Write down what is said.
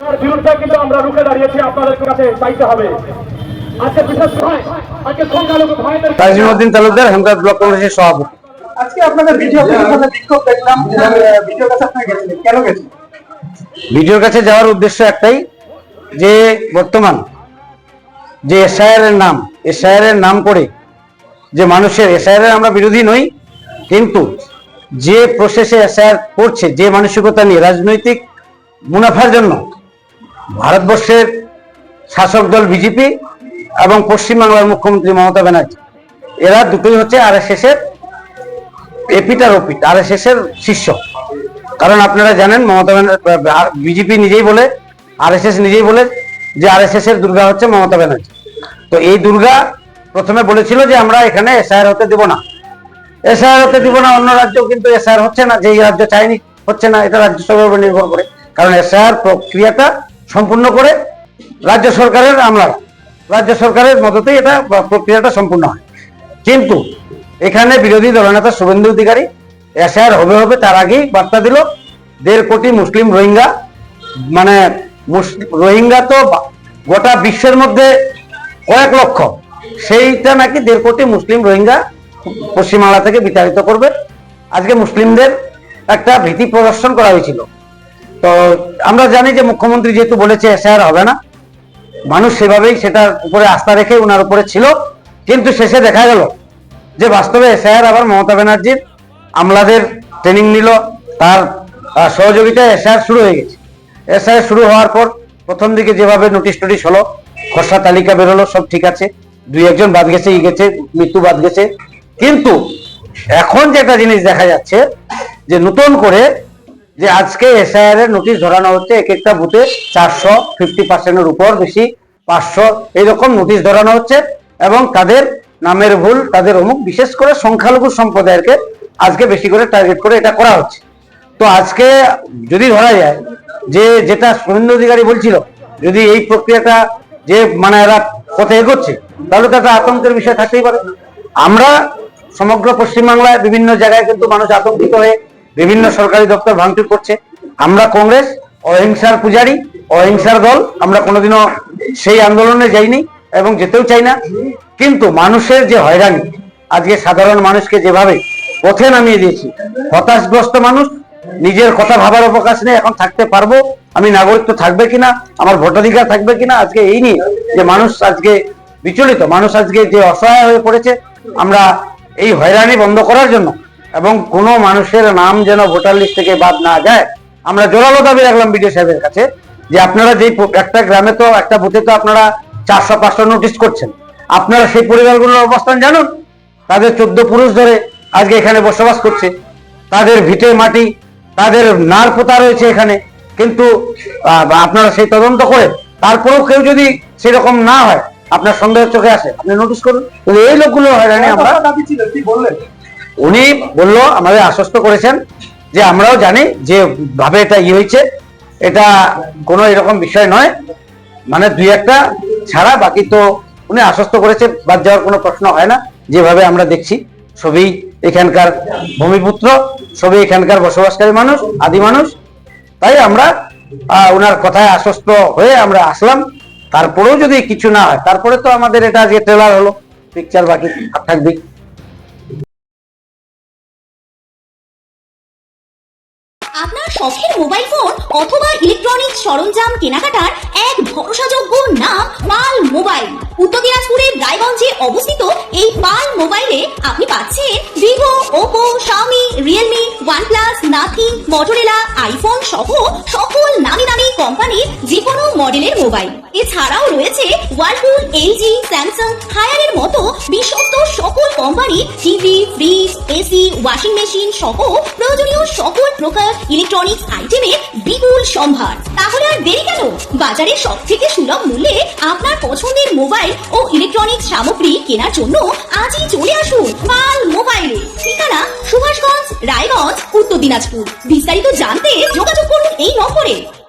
তার বিরুদ্ধে কিন্তু আমরা রুখে দাঁড়িয়েছি আপনাদের কাছে চাইতে হবে। আজকে বিশেষ আজকে সংখ্যালঘু ভাইদের কাজিমুদ্দিন তালুকদার হেমকাজ ব্লক কংগ্রেসের সভাপতি। আজকে আপনাদের ভিডিও কাছে বিক্ষোভ দেখলাম ভিডিও কাছে আপনি গেছিলেন কেন গেছিলেন? ভিডিওর কাছে যাওয়ার উদ্দেশ্য একটাই যে বর্তমান যে এসআইআর এর নাম এসআইআর এর নাম করে যে মানুষের এসআইআরের আমরা বিরোধী নই কিন্তু যে প্রসেসে এসআইআর করছে যে মানসিকতা নিয়ে রাজনৈতিক মুনাফার জন্য ভারতবর্ষের শাসক দল বিজেপি এবং পশ্চিমবাংলার মুখ্যমন্ত্রী মমতা ব্যানার্জি। এরা দুটোই হচ্ছে আর এস এর এপিট আর ওপিট আর এস এর শিষ্য কারণ আপনারা জানেন, মমতা বিজেপি নিজেই বলে, আরএসএস নিজেই বলে যে আরএসএস এর দুর্গা হচ্ছে মমতা ব্যানার্জি। তো এই দুর্গা প্রথমে বলেছিল যে আমরা এখানে এসআইআর হতে দেব না। এসআইআর হতে দিব না, অন্য রাজ্যেও কিন্তু এসআইআর হচ্ছে না, যেই রাজ্য চাইনি হচ্ছে না, এটা রাজ্য সরকারের নির্ভর করে। কারণ এসআইআর প্রক্রিয়াটা সম্পূর্ণ করে রাজ্য সরকারের আমলা রাজ্য সরকারের মদতেই এটা প্রক্রিয়াটা সম্পূর্ণ হয়। কিন্তু এখানে বিরোধী দলনেতা শুভেন্দু অধিকারী এসআইআর হবে হবে তার আগেই বার্তা দিল, দেড় কোটি মুসলিম রোহিঙ্গা মানে রোহিঙ্গা তো গোটা বিশ্বের মধ্যে কয়েক লক্ষ, সেইটা নাকি দেড় কোটি মুসলিম রোহিঙ্গা পশ্চিমবাংলা থেকে বিতাড়িত করবে। আজকে মুসলিমদের একটা ভীতি প্রদর্শন করা হয়েছিল। তো আমরা জানি যে মুখ্যমন্ত্রী যেহেতু বলেছে এসআইআর হবে না। মানুষ সেভাবেই সেটার উপরে আস্থা রেখে ওনার উপরে ছিল। কিন্তু শেষে দেখা গেল যে বাস্তবে এসআইআর আবার মমতা ব্যানার্জির আমলাদের ট্রেনিং নিল। তার সহযোগিতায় এসআইআর শুরু হয়ে গেছে। এসআইআর শুরু হওয়ার পর প্রথম দিকে যেভাবে নোটিশ টোটিশ হলো, খসড়া তালিকা বেরোলো, সব ঠিক আছে। দুই একজন বাদ গেছে, ই গেছে, মৃত্যু বাদ গেছে। কিন্তু এখন যেটা জিনিস দেখা যাচ্ছে যে নতুন করে যে আজকে এসআইআর এর নোটিশ ধরানো হচ্ছে, এক একটা বুথে চারশো ফিফটি পার্সেন্টের উপর বেশি, পাঁচশো, এইরকম নোটিশ ধরানো হচ্ছে এবং তাদের নামের ভুল, তাদের অমুক, বিশেষ করে সংখ্যালঘু সম্প্রদায়েরকে আজকে বেশি করে টার্গেট করে এটা করা হচ্ছে। তো আজকে যদি ধরা যায় যে যেটা শুভেন্দু অধিকারী বলছিল, যদি এই প্রক্রিয়াটা যে মানে এরা পথে এগোচ্ছে, তাহলে তো একটা আতঙ্কের বিষয় থাকতেই পারে। আমরা সমগ্র পশ্চিমবাংলায় বিভিন্ন জায়গায় কিন্তু মানুষ আতঙ্কিত হয়ে বিভিন্ন সরকারি দপ্তর ভাঙচুর করছে। আমরা কংগ্রেস, অহিংসার পূজারী, অহিংসার দল, আমরা কোনোদিনও সেই আন্দোলনে যাইনি এবং যেতেও চাই না। কিন্তু মানুষের যে হয়রানি, আজকে সাধারণ মানুষকে যেভাবে পথে নামিয়ে দিয়েছি, হতাশগ্রস্ত মানুষ, নিজের কথা ভাবার অবকাশ নেই, এখন থাকতে পারব, আমি নাগরিকত্ব থাকবে কিনা, আমার ভোটাধিকার থাকবে কিনা, আজকে এই নিয়ে যে মানুষ আজকে বিচলিত, মানুষ আজকে যে অসহায় হয়ে পড়েছে, আমরা এই হয়রানি বন্ধ করার জন্য এবং কোনো মানুষের নাম যেন ভোটার লিস্ট থেকে বাদ না যায় আমরা জোরালো দাবি রাখলাম বিডিও সাহেবের কাছে যে আপনারা প- একটা গ্রামে তো একটা বুথে তো আপনারা চারশো পাঁচশো নোটিশ করছেন। আপনারা সেই পরিবারগুলোর অবস্থান জানুন। তাদের চোদ্দ পুরুষ ধরে আজকে এখানে বসবাস করছে। তাদের ভিটে মাটি তাদের নার পোতা রয়েছে এখানে। কিন্তু আপনারা সেই তদন্ত করে তারপরেও কেউ যদি সেরকম না হয় আপনার সন্দেহের চোখে আসে আপনি নোটিশ করুন। এই লোকগুলো হয়রানি আমরা দাবি ছিল কি বললেন? উনি বলল, আমাদের আশ্বস্ত করেছেন যে আমরাও জানি যে ভাবে এটা ইয়ে হয়েছে। এটা কোনো এরকম বিষয় নয়। মানে দুই একটা ছাড়া, বাকি তো উনি আশ্বস্ত করেছে বাদ যাওয়ার কোনো প্রশ্ন হয় না। যেভাবে আমরা দেখছি, সবই এখানকার ভূমিপুত্র, সবই এখানকার বসবাসকারী মানুষ, আদি মানুষ। তাই আমরা ওনার কথায় আশ্বস্ত হয়ে আমরা আসলাম। তারপরেও যদি কিছু না হয়, তারপরে তো আমাদের এটা যে ট্রেলার হলো পিকচার বাকি থাকবে আপনার শখের মোবাইল ফোন অথবা ইলেকট্রনিক্স সরঞ্জাম কেনাকাটার এক ভরসাযোগ্য নাম পাল মোবাইল উত্তর দিনাজপুরের রায়গঞ্জে অবস্থিত এই পাল মোবাইলে আপনি পাচ্ছেন Vivo Oppo Xiaomi Realme OnePlus Nothing Motorola iPhone সহ সকল নামি দামি কোম্পানির যে কোনো মডেলের মোবাইল এছাড়াও রয়েছে ওয়ালপুল এলজি, স্যামসাং, হায়ারের মতো বিশ্বস্ত সকল company TV fridge AC washing machine সহ প্রয়োজনীয় সকল প্রকার ইলেকট্রনিক্স আইটেমের বিপুল সম্ভার। তাহলে আর দেরি কেন? বাজারে সব থেকে সুলভ মূল্যে আপনার পছন্দের মোবাইল ও ইলেকট্রনিক্স সামগ্রী কেনার জন্য আজই চলে আসুন পাল মোবাইলে। ঠিকানা সুভাষগঞ্জ, রায়গঞ্জ, উত্তর দিনাজপুর। বিস্তারিত জানতে যোগাযোগ করুন এই নম্বরে।